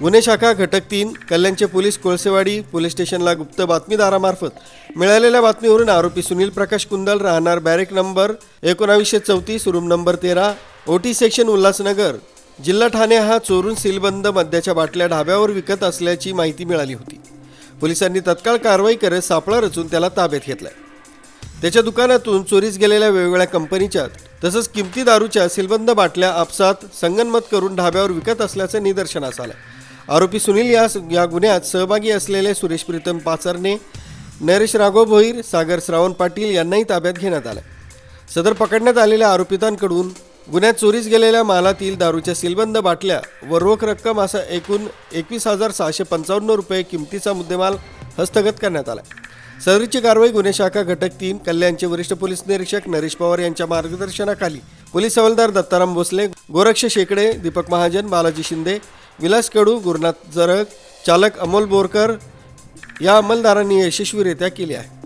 गुन्हे शाखा घटक तीन कल्याणचे पोलीस कोळसेवाडी पोलीस स्टेशनला गुप्त बातमीदारामार्फत मिळालेल्या बातमीवरून आरोपी सुनील प्रकाश कुंदल राहणार बॅरेक नंबर एकोणावीसशे चौतीस रूम नंबर तेरा ओटी सेक्शन उल्हासनगर. जिल्हा ठाणे हा चोरून सीलबंद मद्याच्या बाटल्या ढाब्यावर विकत असल्याची माहिती मिळाली होती. पोलिसांनी तत्काळ कारवाई करत सापळा रचून त्याला ताब्यात घेतलाय. त्याच्या दुकानातून चोरीस गेलेल्या वेगवेगळ्या कंपनीच्या तसंच किमती दारूच्या सीलबंद बाटल्या आपसात संगनमत करून ढाब्यावर विकत असल्याचं निदर्शनास आलं आरोपी सुनील या या गुन्ह्यात सहभागी असलेले सुरेश प्रीतम पाचरणे नरेश राघव भोईर सागर श्रावण पाटील यांनाही ताब्यात घेण्यात आलं सदर पकडण्यात आलेल्या आरोपितांकडून गुन्ह्यात चोरीस गेलेल्या मालातील दारूच्या सीलबंद बाटल्या व रोख रक्कम असा एकूण एकवीस हजार सहाशे पंचावन्न रुपये किमतीचा मुद्देमाल हस्तगत करण्यात आला सदरीची कारवाई गुन्हे शाखा घटक तीन कल्याणचे वरिष्ठ पोलीस निरीक्षक नरेश पवार यांच्या मार्गदर्शनाखाली पोलीस हवालदार दत्ताराम भोसले गोरक्ष शेकडे दीपक महाजन बालाजी शिंदे विलास कडू गुरुनाथ जरग चालक अमोल बोरकर या अंमलदारांनी यशस्वीरित्या केली आहे.